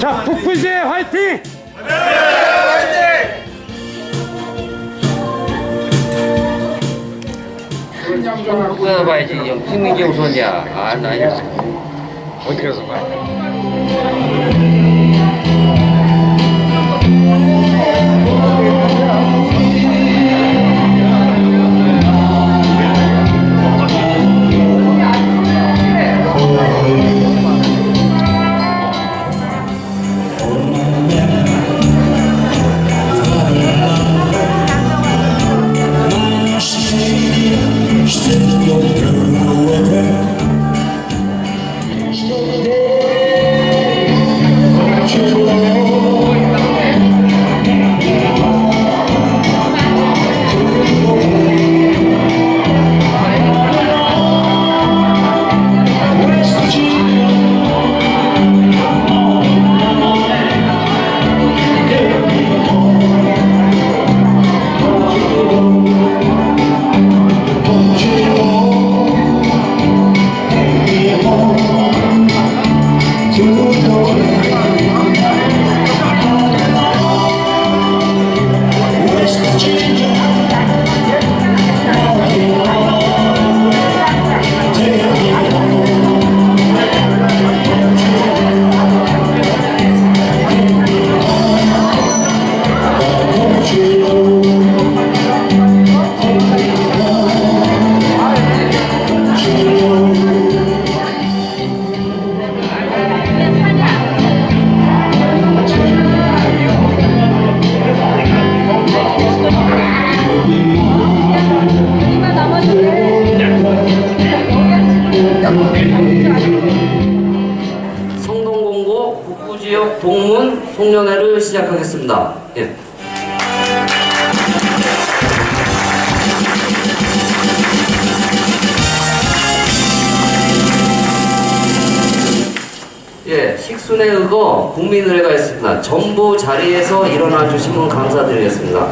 자, 북부제 화이팅! 누가 봐야지 형 찍는 게 우선이야 아 나야 어디 가서 봐. 송년회를 시작하겠습니다 예. 예, 식순에 의거 국민의회가 있습니다. 전부 자리에서 일어나 주시면 감사드리겠습니다.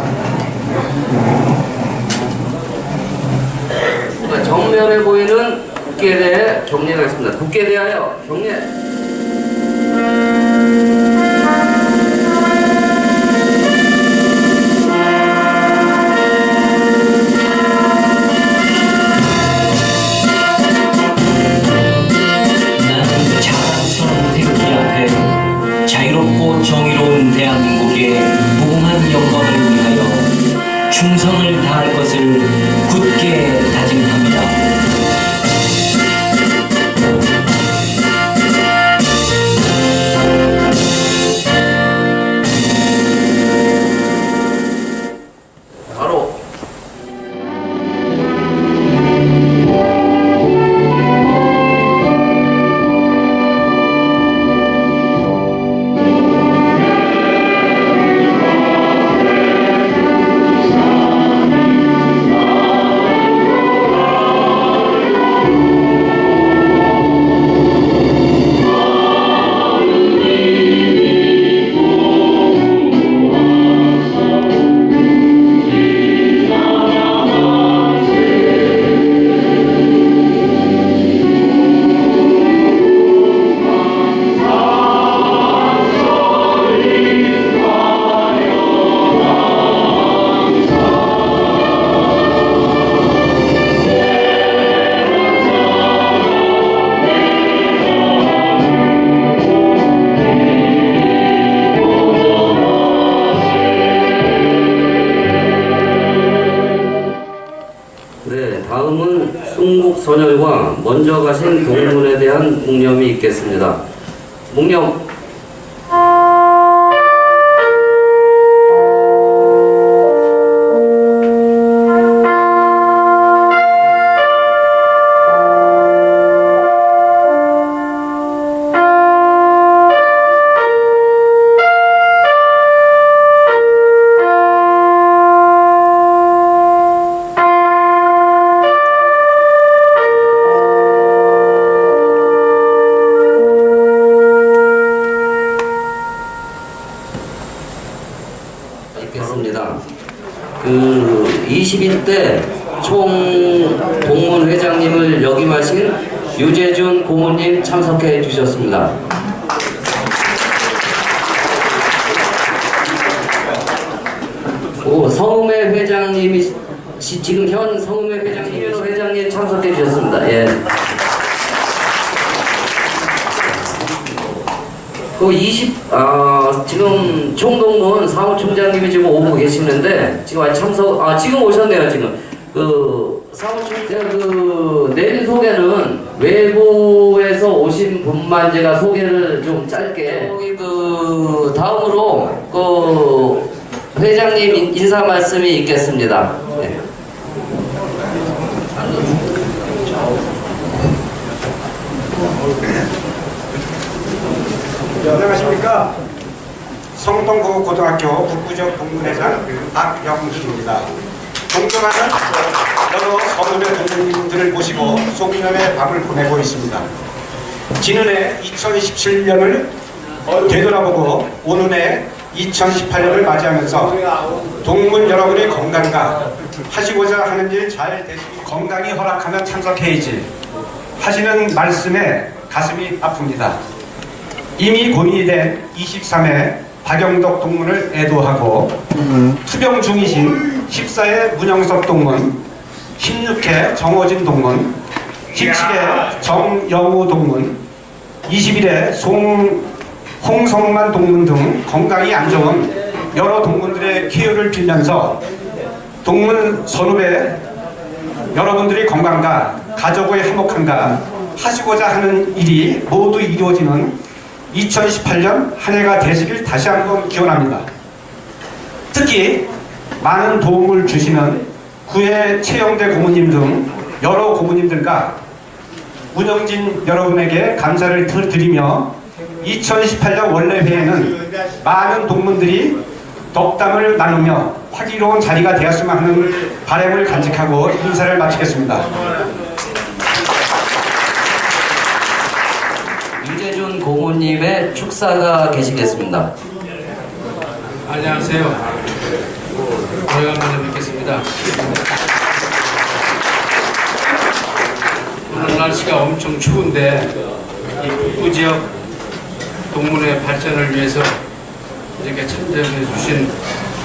자, 정면에 보이는 국계대 경례가 있습니다. 국계대하여 경례. 정의로운 대한민국의 무궁한 영광을 위하여 충성을 다할 것을 있겠습니다. 묵념. 오, 성음회 회장님이 시- 지금 현 성음회 회장님, 김현우 회장님 참석해 주셨습니다. 예. 그 20, 아, 지금 총동문 사무총장님이 지금 오고 계시는데, 지금 아직 참석, 아, 지금 오셨네요, 지금. 그, 사무총장, 그, 내일 소개는 외부에서 오신 분만 제가 소개를 좀 짧게. 그, 다음으로, 그, 회장님 인- 인사 말씀이 있겠습니다. 네. 네, 안녕하십니까. 성동구 고등학교 북부적 동문회장 박영식입니다. 동경하는 여러 서울의 동문님들을 모시고 송년회 밤을 보내고 있습니다. 지난해 2017년을 되돌아보고 오늘의 2018년을 맞이하면서 동문 여러분의 건강과 하시고자 하는 일 잘 되시기 건강이 허락하면 참석해야지 하시는 말씀에 가슴이 아픕니다. 이미 고민이 된 23회 박영덕 동문을 애도하고 투병 중이신 14회 문영석 동문, 16회 정호진 동문, 17회 정영우 동문, 21회 송, 홍성만 동문 등 건강이 안 좋은 여러 동문들의 쾌유를 빌면서 동문 선후배 여러분들의 건강과 가족의 화목함과 하시고자 하는 일이 모두 이루어지는 2018년 한 해가 되시길 다시 한번 기원합니다. 특히 많은 도움을 주시는 구회 최영대 고모님 등 여러 고모님들과 운영진 여러분에게 감사를 드- 드리며 2018년 원래회에는 많은 동문들이 덕담을 나누며 화기로운 자리가 되었으면 하는 바람을 간직하고 인사를 마치겠습니다. 유재준 고모님의 축사가 계시겠습니다. 안녕하세요. 오래간만에 뵙겠습니다. 오늘 날씨가 엄청 추운데 이 북부 지역 동문의 발전을 위해서 이렇게 참전해 주신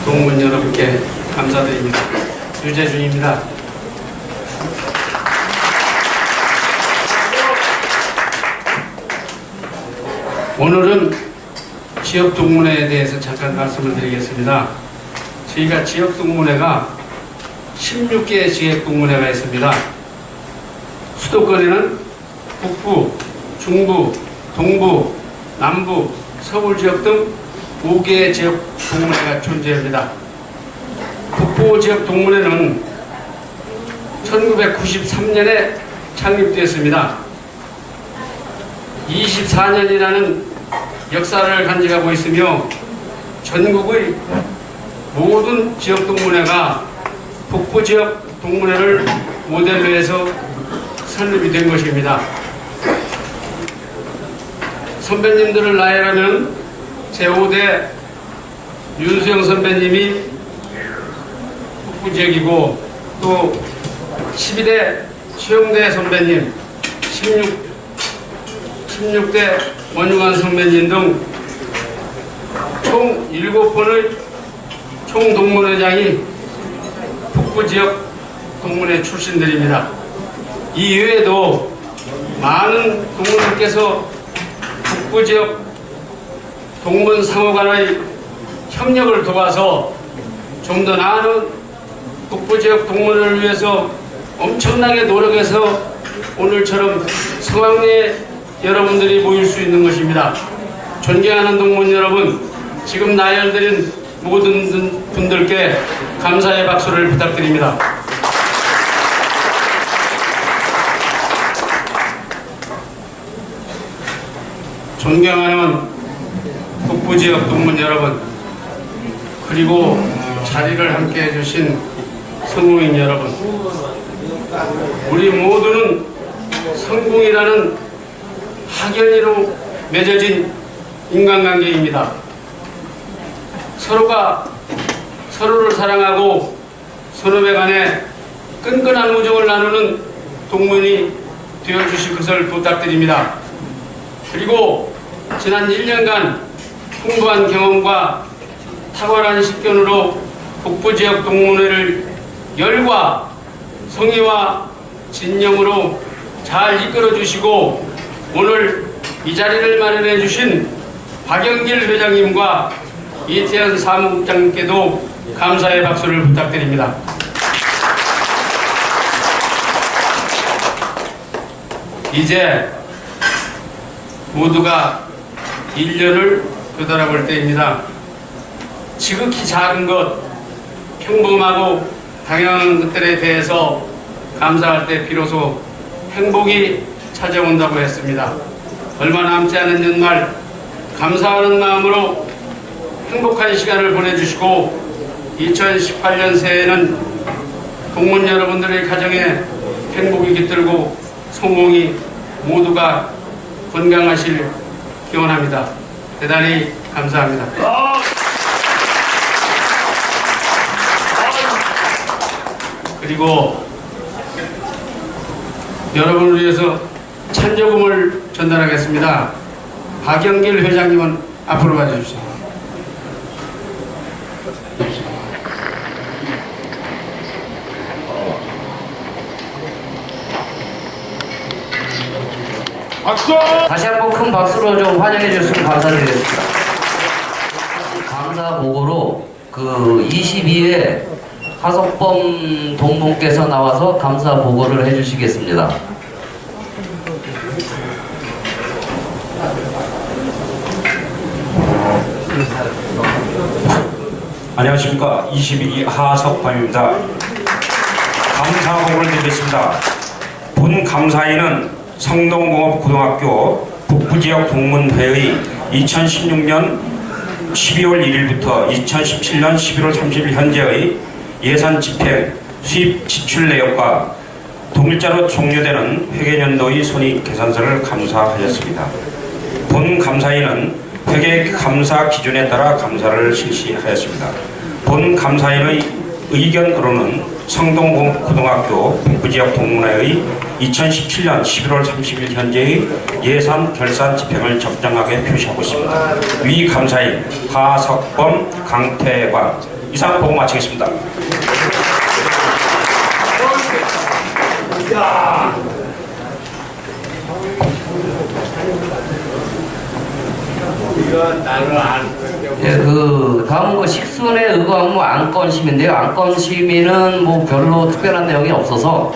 동문 여러분께 감사드립니다. 유재준입니다. 오늘은 지역 동문회에 대해서 잠깐 말씀을 드리겠습니다. 저희가 지역 동문회가 16개의 지역 동문회가 있습니다. 수도권에는 북부, 중부, 동부, 남부, 서울 지역 등 5개의 지역 동문회가 존재합니다. 북부 지역 동문회는 1993년에 창립되었습니다. 24년이라는 역사를 간직하고 있으며 전국의 모든 지역 동문회가 북부 지역 동문회를 모델로 해서 설립이 된 것입니다. 선배님들을 나열하면 제5대 윤수영 선배님이 북부 지역이고 또 12대 최영대 선배님, 16 16대 원유관 선배님 등 총 7번의 총동문회장이 북부 지역 동문회 출신들입니다. 이 이외에도 많은 동문회께서 북부 지역 동문 상호 간의 협력을 도와서 좀 더 나은 북부 지역 동문을 위해서 엄청나게 노력해서 오늘처럼 성황리에 여러분들이 모일 수 있는 것입니다. 존경하는 동문 여러분, 지금 나열드린 모든 분들께 감사의 박수를 부탁드립니다. 존경하는 북부 지역 동문 여러분, 그리고 자리를 함께 해주신 성공인 여러분, 우리 모두는 성공이라는 학연이로 맺어진 인간관계입니다. 서로가 서로를 사랑하고 선후배 간의 끈끈한 우정을 나누는 동문이 되어주실 것을 부탁드립니다. 그리고 지난 1년간 풍부한 경험과 탁월한 식견으로 북부 지역 동문회를 열과 성의와 진정으로 잘 이끌어 주시고 오늘 이 자리를 마련해 주신 박영길 회장님과 이태현 사무국장님께도 감사의 박수를 부탁드립니다. 이제 모두가 1년을 되돌아볼 때입니다. 지극히 작은 것, 평범하고 당연한 것들에 대해서 감사할 때 비로소 행복이 찾아온다고 했습니다. 얼마 남지 않은 연말 감사하는 마음으로 행복한 시간을 보내주시고 2018년 새해에는 동문 여러분들의 가정에 행복이 깃들고 성공이 모두가 건강하실 기원합니다. 대단히 감사합니다. 그리고 여러분을 위해서 찬조금을 전달하겠습니다. 박영길 회장님은 앞으로 와주십시오. 다시 한번 큰 박수로 좀 환영해 주시면 감사드리겠습니다. 감사 보고로 그 22회 하석범 동문께서 나와서 감사 보고를 해주시겠습니다. 안녕하십니까 22기 하석범입니다. 감사공을 드리겠습니다. 본 감사인은 성동공업고등학교 북부지역 동문회의 2016년 12월 1일부터 2017년 11월 30일 현재의 예산 집행, 수입 지출 내역과 동일자로 종료되는 회계년도의 손익 계산서를 감사하였습니다. 본 감사인은 회계 감사 기준에 따라 감사를 실시하였습니다. 본 감사인의 의견으로는 성동고등학교 북부지역 동문회의 2017년 11월 30일 현재의 예산 결산 집행을 적정하게 표시하고 있습니다. 위 감사인 하석범, 강태관 이상 보고 마치겠습니다. 예, 그 다음 거 식순의 의거항 뭐 안건 심인데요. 안건 심의는 뭐 별로 특별한 내용이 없어서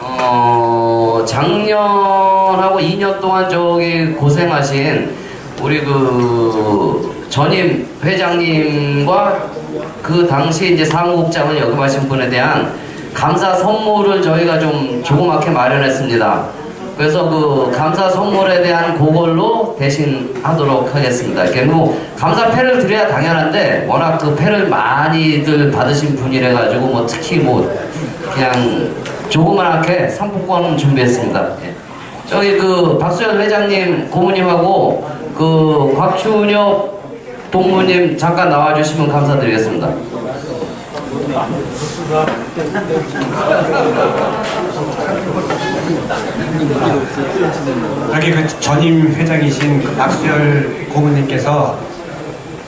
어 작년하고 2년 동안 저기 고생하신 우리 그 전임 회장님과 그 당시 이제 사무국장을 역임하신 분에 대한 감사 선물을 저희가 좀 조그맣게 마련했습니다. 그래서 그 감사 선물에 대한 그걸로 대신 하도록 하겠습니다. 뭐 감사 패를 드려야 당연한데 워낙 그 패를 많이들 받으신 분이래 가지고 뭐 특히 뭐 그냥 조그맣게 상품권 준비했습니다. 예. 저기 그 박수현 회장님 고모님하고 그 곽춘엽 동무님 잠깐 나와주시면 감사드리겠습니다. 여기 그 전임 회장이신 그 박수열 고문님께서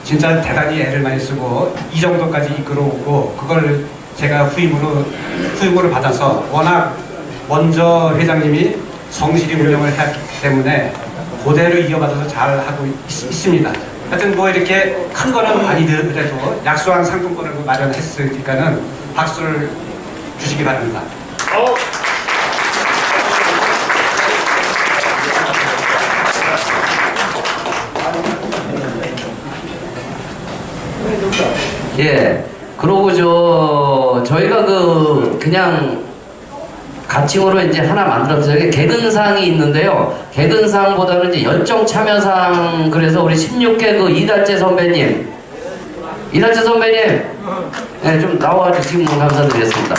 진짜 대단히 애를 많이 쓰고 이 정도까지 이끌어오고 그걸 제가 후임으로 후임으로 받아서 워낙 먼저 회장님이 성실히 운영을 했기 때문에 그대로 이어받아서 잘 하고 있, 있습니다. 하여튼 뭐 이렇게 큰 거는 아니더라도 약소한 상품권을 마련했으니까는 박수를 주시기 바랍니다. 예. 그러고 저 저희가 그 그냥 가칭으로 이제 하나 만들었어요. 이게 개근상이 있는데요. 개근상보다는 이제 열정 참여상 그래서 우리 16회 그 이달재 선배님 이달재 선배님 예, 좀 나와 주시면 감사드리겠습니다.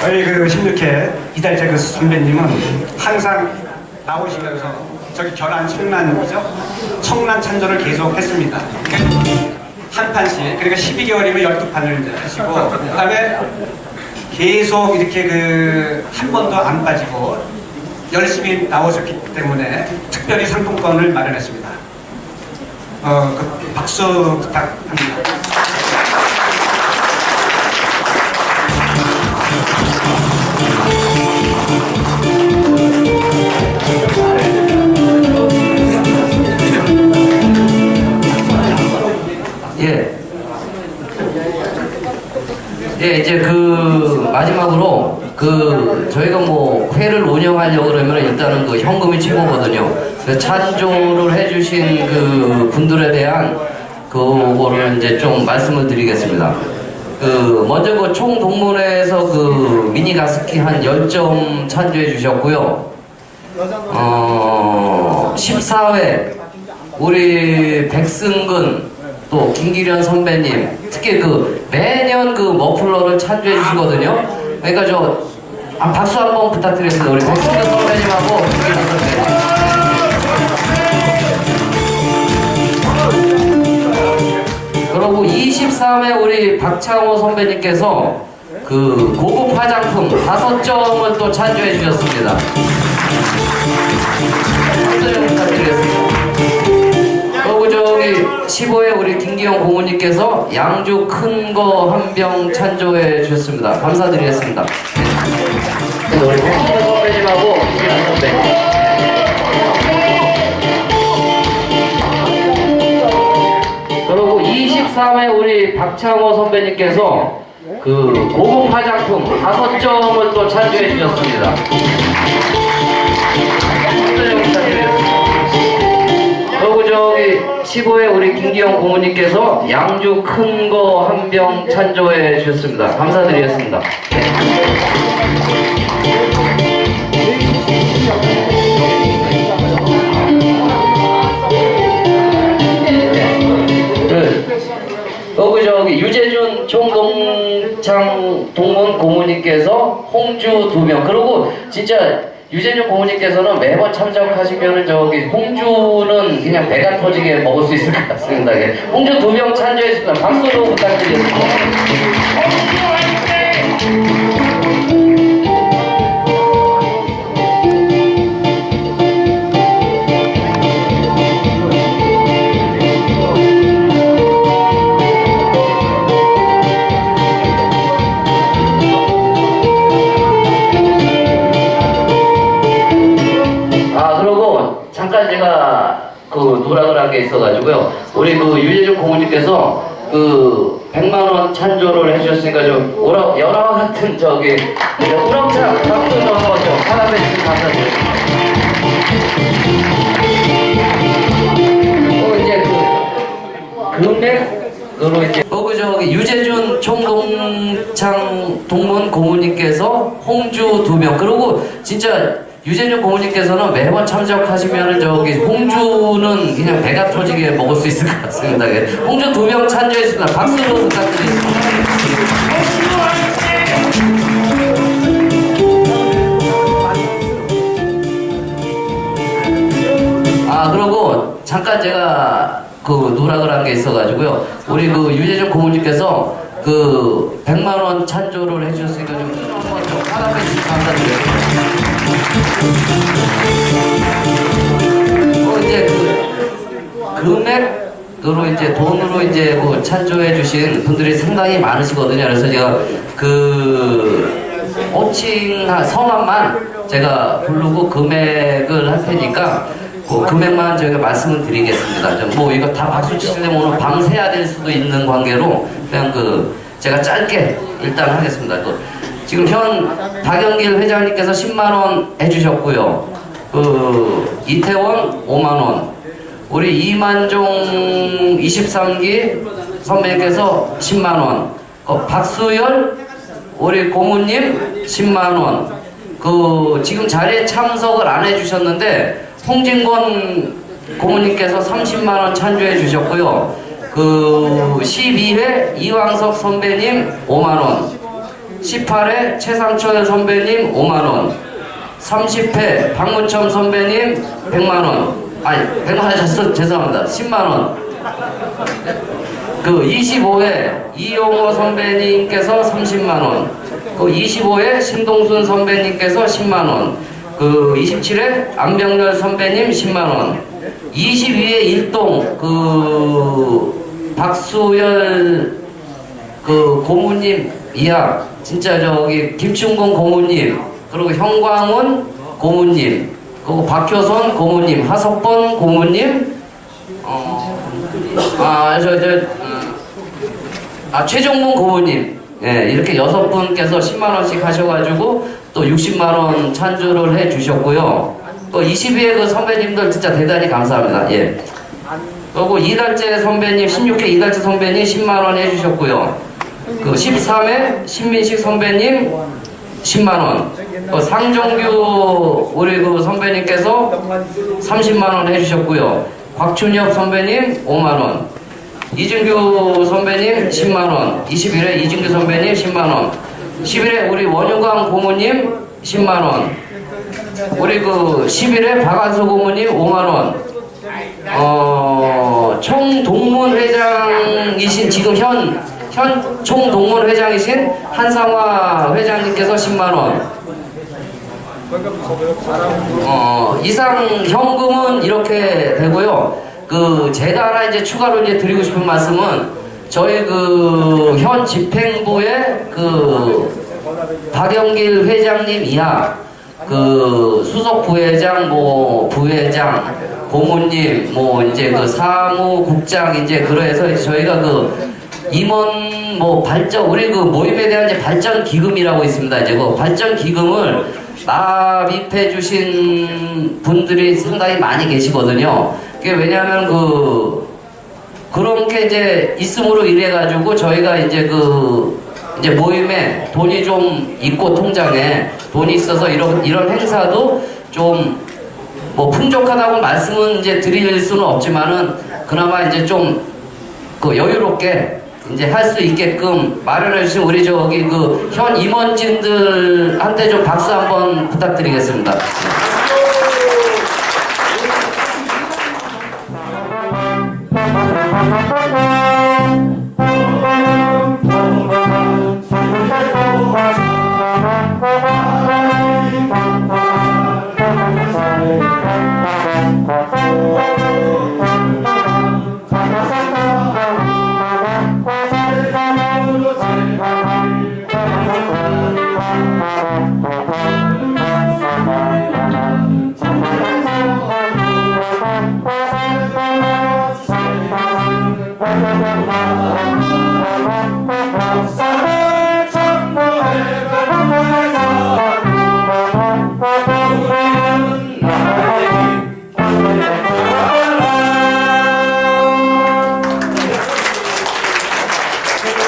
저희 그 16회 이달재 그 선배님은 항상 나오시면서 저기 결안 청란이죠? 청란 찬조를 계속 했습니다. 한 판씩 그러니까 12개월이면 12판을 하시고 그다음에 계속 이렇게 그 한 번도 안 빠지고 열심히 나오셨기 때문에 특별히 상품권을 마련했습니다. 어, 그 박수 부탁합니다. 예, 이제 그 마지막으로 그 저희가 뭐 회를 운영하려고 그러면 일단은 그 현금이 최고거든요. 그 찬조를 해주신 그 분들에 대한 그거를 이제 좀 말씀을 드리겠습니다. 그 먼저 그 총동문회에서 그 미니 가스키 한 10점 찬조해 주셨고요. 어, 14회 우리 백승근 또 김기련 선배님 특히 그 매년 그 머플러를 찬조해 주시거든요. 그러니까 저 아, 박수 한 번 부탁드리겠습니다. 우리 백승근 선배님하고. 그리고 23회 우리 박창호 선배님께서 그 고급 화장품 다섯 점을 또 찬조해 주셨습니다. 박수 좀 부탁드리겠습니다. 그리고 저기 15회 우리 김기영 고모님께서 양주 큰 거 한 병 찬조해 주셨습니다. 감사드리겠습니다. 네, 선배님하고 김기영 선배님. 그리고 23회 우리 박창호 선배님께서 그 고급 화장품 다섯 점을 또 찬조해 주셨습니다. 그리고 저기 15회 우리 김기영 고모님께서 양주 큰 거 한 병 찬조해 주셨습니다. 감사드리겠습니다. 네. 네. 그리고 저기 유재준 총동창 동문 고모님께서 홍주 두 명. 그리고 진짜 유재준 고모님께서는 매번 참석하시면은 저기 홍주는 그냥 배가 터지게 먹을 수 있을 것 같습니다. 예. 홍주 두명 찬조했습니다. 박수로 부탁드리겠습니다. 게 있어가지고요. 우리 그 유재준 고모님께서 그 100만 원 찬조를 해주셨으니까 좀 오라 연화 같은 저기 우렁차 박수 좀 한번 좀 사람의 좀 감사드립니다. 어 이제 그 금액으로 이제 어, 그 저기 유재준 총동창 동문 고모님께서 홍주 두명 그리고 진짜 유재준 고모님께서는 매번 참석하시면은 저기 홍주는 그냥 배가 터지게 먹을 수 있을 것 같습니다. 예. 홍주 두명 찬조했습니다. 박수로 부탁드리겠습니다. 아 그리고 잠깐 제가 그 누락을 한 게 있어가지고요. 우리 그 유재준 고모님께서 그 100만 원 찬조를 해주셨으니까 좀 한번 좀 사랑해 주시면 감사드립니다. 어 이제 그 금액으로 이제 돈으로 이제 그 찬조해 주신 분들이 상당히 많으시거든요. 그래서 제가 그 호칭 성함만 제가 부르고 금액을 할 테니까 그 금액만 저희가 말씀을 드리겠습니다. 좀뭐 이거 다 박수 치려면 오늘 밤 새야 될 수도 있는 관계로 그냥 그 제가 짧게 일단 하겠습니다. 그 지금 현 박영길 회장님께서 10만 원 해주셨고요. 그 이태원 5만 원, 우리 이만종 23기 선배님께서 10만 원, 그 박수열 우리 고모님 10만 원. 그 지금 자리에 참석을 안 해주셨는데 홍진권 고모님께서 30만 원 찬조해 주셨고요. 그 12회 이왕석 선배님 5만 원, 18회 최상철 선배님 5만 원, 30회 박문첨 선배님 100만 원. 아니 100만 원 하셨어 죄송합니다. 10만 원. 그 25회 이용호 선배님께서 30만 원, 그 25회 신동순 선배님께서 10만 원, 그 27회 안병렬 선배님 10만 원, 22회 일동 그 박수열 그 고모님 이하 진짜 저기 김충곤 고모님 그리고 형광훈 고모님 그리고 박효선 고모님 하석번 고모님 어아저저 음, 아 최종문 고모님. 예 이렇게 여섯 분께서 10만 원씩 하셔가지고 또 60만 원 찬조를 해 주셨고요. 또 22회 그 선배님들 진짜 대단히 감사합니다. 예. 그리고 이달재 선배님 16회 이달재 선배님 10만 원 해주셨고요 그 13회 신민식 선배님 10만 원. 그 상정규 우리 그 선배님께서 30만 원 해주셨고요. 곽춘혁 선배님 5만 원. 이준규 선배님 10만 원. 21회 이준규 선배님 10만 원. 11회 우리 원유광 고모님 10만 원. 우리 그 11회 박한수 고모님 5만 원. 어, 총동문 회장이신 지금 현, 현 총동문 회장이신 한상화 회장님께서 10만원. 어, 이상 현금은 이렇게 되고요. 그, 제가 하나 이제 추가로 이제 드리고 싶은 말씀은 저희 그 현 집행부의 그 박영길 회장님 이하 그 수석 부회장 뭐 부회장 고모님 뭐 이제 그 사무국장 이제 그래서 저희가 그 임원 뭐 발전 우리 그 모임에 대한 이제 발전 기금이라고 있습니다. 이제 그 발전 기금을 납입해 주신 분들이 상당히 많이 계시거든요. 그게 왜냐하면 그 그런 게 이제 있음으로 인해 가지고 저희가 이제 그 이제 모임에 돈이 좀 있고 통장에 돈이 있어서 이런 이런 행사도 좀 뭐 풍족하다고 말씀은 이제 드릴 수는 없지만은 그나마 이제 좀 그 여유롭게 이제 할 수 있게끔 마련해 주신 우리 저기 그 현 임원진들한테 좀 박수 한번 부탁드리겠습니다.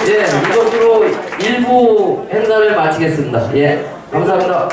예, 이것으로 일부 행사를 마치겠습니다. 예, 감사합니다.